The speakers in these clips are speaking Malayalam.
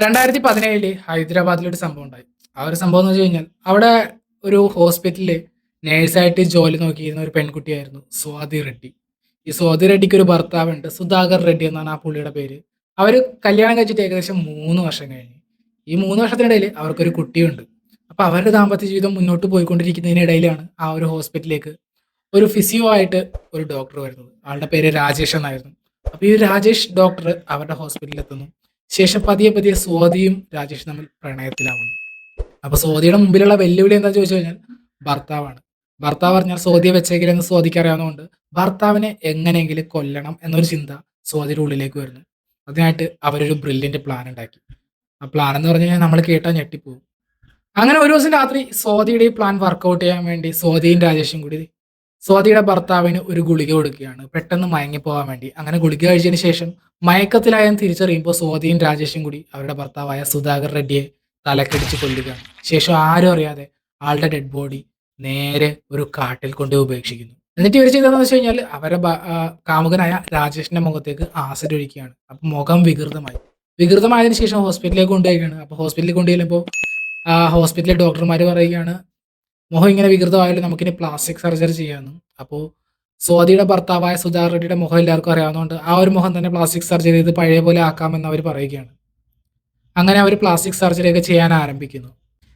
രണ്ടായിരത്തി പതിനേഴിൽ ഹൈദരാബാദിലൊരു സംഭവം ഉണ്ടായി. ആ ഒരു സംഭവം എന്ന് വെച്ച് കഴിഞ്ഞാൽ അവിടെ ഒരു ഹോസ്പിറ്റലിൽ നേഴ്സായിട്ട് ജോലി നോക്കിയിരുന്ന ഒരു പെൺകുട്ടിയായിരുന്നു സ്വാതി റെഡ്ഡി. ഈ സ്വാതി റെഡ്ഡിക്ക് ഒരു ഭർത്താവുണ്ട് സുധാകർ റെഡ്ഡി എന്നാണ് ആ പുള്ളിയുടെ പേര്. അവർ കല്യാണം കഴിച്ചിട്ട് ഏകദേശം മൂന്ന് വർഷം കഴിഞ്ഞു. ഈ മൂന്ന് വർഷത്തിനിടയിൽ അവർക്കൊരു കുട്ടിയുണ്ട്. അപ്പോൾ അവരുടെ ദാമ്പത്യ ജീവിതം മുന്നോട്ട് പോയിക്കൊണ്ടിരിക്കുന്നതിനിടയിലാണ് ആ ഒരു ഹോസ്പിറ്റലിലേക്ക് ഒരു ഫിസിയോ ആയിട്ട് ഒരു ഡോക്ടർ വരുന്നത്. ആളുടെ പേര് രാജേഷ് എന്നായിരുന്നു. അപ്പോൾ ഈ രാജേഷ് ഡോക്ടർ അവരുടെ ഹോസ്പിറ്റലിൽ എത്തുന്നു ശേഷം പതിയെ പതിയെ സ്വാതിയും രാജേഷും തമ്മിൽ പ്രണയത്തിലാവുന്നു. അപ്പൊ സ്വാതിയുടെ മുമ്പിലുള്ള വെല്ലുവിളി എന്താ ചോദിച്ചു കഴിഞ്ഞാൽ ഭർത്താവാണ്. ഭർത്താവ് പറഞ്ഞാൽ സ്വാതിയെ വെച്ചേക്കില്ലെന്ന് സ്വാതിക്ക് അറിയാവുന്നതുകൊണ്ട് ഭർത്താവിനെ എങ്ങനെയെങ്കിലും കൊല്ലണം എന്നൊരു ചിന്ത സ്വാതിയുടെ ഉള്ളിലേക്ക് വരുന്നു. അതിനായിട്ട് അവരൊരു ബ്രില്യന്റ് പ്ലാൻ ഉണ്ടാക്കി. ആ പ്ലാൻ എന്ന് പറഞ്ഞു കഴിഞ്ഞാൽ നമ്മൾ കേട്ടാൽ ഞെട്ടിപ്പോകും അങ്ങനെ ഒരു ദിവസം രാത്രി സ്വാതിയുടെ ഈ പ്ലാൻ വർക്കൗട്ട് ചെയ്യാൻ വേണ്ടി സ്വാതിയും രാജേഷും കൂടി സ്വാതിയുടെ ഭർത്താവിന് ഒരു ഗുളിക കൊടുക്കുകയാണ്. പെട്ടെന്ന് മയങ്ങിപ്പോകാൻ വേണ്ടി. അങ്ങനെ ഗുളിക കഴിച്ചതിന് ശേഷം മയക്കത്തിലായെന്ന് തിരിച്ചറിയുമ്പോൾ സ്വാതിയും രാജേഷും കൂടി അവരുടെ ഭർത്താവായ സുധാകർ റെഡ്ഡിയെ തലക്കടിച്ച് കൊല്ലുക ശേഷം ആരും അറിയാതെ ആളുടെ ഡെഡ് ബോഡി നേരെ ഒരു കാട്ടിൽ കൊണ്ട് ഉപേക്ഷിക്കുന്നു. എന്നിട്ട് ഇവർ ചെയ്തതെന്ന് വെച്ച് കഴിഞ്ഞാൽ അവരുടെ കാമുകനായ രാജേഷിന്റെ മുഖത്തേക്ക് ആസിഡ് ഒഴിക്കുകയാണ്. അപ്പൊ മുഖം വികൃതമായി. വികൃതമായതിനു ശേഷം ഹോസ്പിറ്റലിലേക്ക് കൊണ്ടുപോവുകയാണ്. അപ്പൊ ഹോസ്പിറ്റലിൽ കൊണ്ടുചെല്ലുമ്പോൾ ഹോസ്പിറ്റലിലെ ഡോക്ടർമാർ പറയുകയാണ് മുഖം ഇങ്ങനെ വികൃതമായാലും നമുക്കിനി പ്ലാസ്റ്റിക് സർജറി ചെയ്യാമെന്ന്. അപ്പോൾ സ്വാതിയുടെ ഭർത്താവായ സുധാകർ റെഡ്ഡിയുടെ മുഖം എല്ലാവർക്കും അറിയാവുന്നതുകൊണ്ട് ആ ഒരു മുഖം തന്നെ പ്ലാസ്റ്റിക് സർജറി ചെയ്ത് പഴയ പോലെ ആക്കാമെന്ന് അവർ പറയുകയാണ്. അങ്ങനെ അവർ പ്ലാസ്റ്റിക് സർജറി ഒക്കെ ചെയ്യാൻ ആരംഭിക്കുന്നു.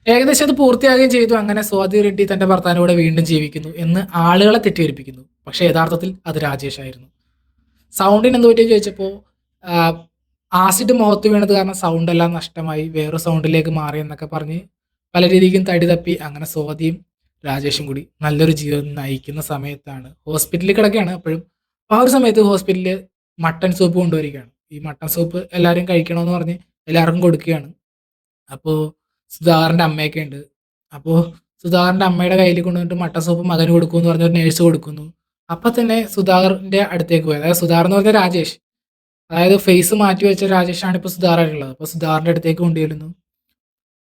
ഏകദേശം അത് പൂർത്തിയാകുകയും ചെയ്തു. അങ്ങനെ സ്വാതി റെഡ്ഡി തന്റെ ഭർത്താവിനോട് വീണ്ടും ജീവിക്കുന്നു എന്ന് ആളുകളെ തെറ്റിദ്ധരിപ്പിക്കുന്നു. പക്ഷേ യഥാർത്ഥത്തിൽ അത് രാജേഷ് ആയിരുന്നു. സൗണ്ടിന് എന്ത് പറ്റിയെന്ന് ചോദിച്ചപ്പോൾ ആസിഡ് മുഖത്ത് വീണത് കാരണം സൗണ്ട് എല്ലാം നഷ്ടമായി. വേറൊരു സൗണ്ടിലേക്ക് മാറി എന്നൊക്കെ പറഞ്ഞ് പല രീതിക്കും തടി തപ്പി. അങ്ങനെ സ്വാതിയും രാജേഷും കൂടി നല്ലൊരു ജീവിതം നയിക്കുന്ന സമയത്താണ് ഹോസ്പിറ്റലിൽ കിടക്കുകയാണ് അപ്പോഴും ആ ഒരു സമയത്ത് ഹോസ്പിറ്റലിൽ മട്ടൺ സൂപ്പ് കൊണ്ടുവരികയാണ്. ഈ മട്ടൺ സൂപ്പ് എല്ലാവരും കഴിക്കണമെന്ന് പറഞ്ഞ് എല്ലാവർക്കും കൊടുക്കുകയാണ്. അപ്പോൾ സുധാകരന്റെ അമ്മയൊക്കെ ഉണ്ട്. അപ്പോൾ സുധാകരന്റെ അമ്മയുടെ കയ്യിൽ കൊണ്ടുവന്നിട്ട് മട്ടൺ സൂപ്പ് മകന് കൊടുക്കുമെന്ന് പറഞ്ഞ ഒരു നേഴ്സ് കൊടുക്കുന്നു. അപ്പം തന്നെ സുധാകറിന്റെ അടുത്തേക്ക് പോയി. അതായത് സുധാകർ എന്ന് പറഞ്ഞ രാജേഷ്. അതായത് ഫേസ് മാറ്റി വെച്ച രാജേഷാണ് ഇപ്പോൾ സുധാകറായിട്ടുള്ളത് അപ്പോൾ സുധാകറിന്റെ അടുത്തേക്ക് കൊണ്ടുവരുന്നു.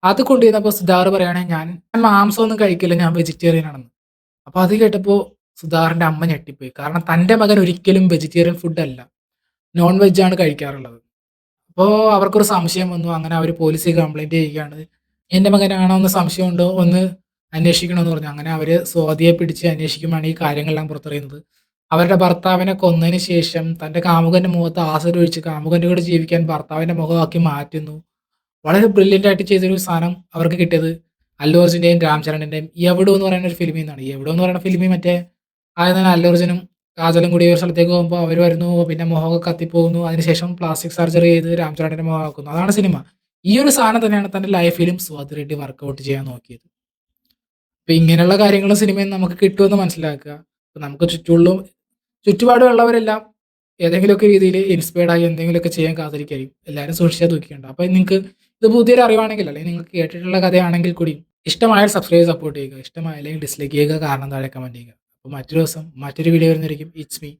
അത് കൊണ്ടുവന്നപ്പോൾ സുധാർ പറയുകയാണെ ഞാൻ മാംസം ഒന്നും കഴിക്കില്ല ഞാൻ വെജിറ്റേറിയൻ ആണെന്ന്. അപ്പോൾ അത് കേട്ടപ്പോൾ സുധാറിന്റെ അമ്മ ഞെട്ടിപ്പോയി. കാരണം തന്റെ മകൻ ഒരിക്കലും വെജിറ്റേറിയൻ ഫുഡല്ല നോൺ വെജ് ആണ് കഴിക്കാറുള്ളത്. അപ്പോൾ അവർക്കൊരു സംശയം വന്നു. അങ്ങനെ അവർ പോലീസിൽ കംപ്ലൈന്റ് ചെയ്യുകയാണ്. എന്റെ മകനാണോ എന്ന് സംശയമുണ്ടോ ഒന്ന് അന്വേഷിക്കണമെന്ന് പറഞ്ഞു. അങ്ങനെ അവർ സ്വാതിയെ പിടിച്ച് അന്വേഷിക്കുമ്പോഴാണ് ഈ കാര്യങ്ങളെല്ലാം പുറത്തറിയുന്നത് അവരുടെ ഭർത്താവിനെ കൊന്നതിന് ശേഷം തന്റെ കാമുകന്റെ മുഖത്ത് ആസിഡ് ഒഴിച്ച് കാമുകന്റെ കൂടെ ജീവിക്കാൻ ഭർത്താവിന്റെ മുഖമാക്കി മാറ്റുന്നു. വളരെ ബ്രില്യന്റ് ആയിട്ട് ചെയ്തൊരു സാധനം അവർക്ക് കിട്ടിയത് അല്ലു അർജുന്റെയും രാംചരണിന്റെയും എവിടോ എന്ന് പറയുന്ന ഒരു ഫിലിമിൽ നിന്നാണ്. എവിടോ എന്ന് പറയുന്ന ഫിലിമിൽ മറ്റേ ആദ്യം തന്നെ അർജുനും കാജലും കൂടി ഒരു സ്ഥലത്തേക്ക് പോകുമ്പോൾ അവർ വരുന്നു പിന്നെ മുഖമൊക്കെ കത്തിപ്പോകുന്നു അതിനുശേഷം പ്ലാസ്റ്റിക് സർജറി ചെയ്ത് രാംചരണിന്റെ മുഖമാക്കുന്നു അതാണ് സിനിമ ഈ ഒരു സാധനം തന്നെയാണ് തന്റെ ലൈഫിലും സ്വാതി റെഡ്ഡി വർക്കൗട്ട് ചെയ്യാൻ നോക്കിയത്. അപ്പം ഇങ്ങനെയുള്ള കാര്യങ്ങൾ സിനിമയിൽ നമുക്ക് കിട്ടുമെന്ന് മനസ്സിലാക്കുക. അപ്പം നമുക്ക് ചുറ്റുള്ള ചുറ്റുപാടുമുള്ളവരെല്ലാം ഏതെങ്കിലുമൊക്കെ രീതിയിൽ ഇൻസ്പയർഡ് ആയി എന്തെങ്കിലുമൊക്കെ ചെയ്യാൻ കാത്തിരിക്കായിരിക്കും. എല്ലാവരും സൂക്ഷിച്ചാൽ നോക്കിയുണ്ട് അപ്പോൾ നിങ്ങൾക്ക് ഇത് പുതിയൊരു അറിവാണെങ്കിൽ അല്ലെങ്കിൽ നിങ്ങൾക്ക് കേട്ടിട്ടുള്ള കഥയാണെങ്കിൽ കൂടി ഇഷ്ടമായാൽ സബ്സ്ക്രൈബ് സപ്പോർട്ട് ചെയ്യുക. ഇഷ്ടമായില്ലെങ്കിൽ ഡിസ്ലൈക്ക് ചെയ്യുക. കാരണം താഴെ കമന്റ് ചെയ്യുക. അപ്പോൾ മറ്റൊരു ദിവസം മറ്റൊരു വീഡിയോ വരുന്നതായിരിക്കും. It's me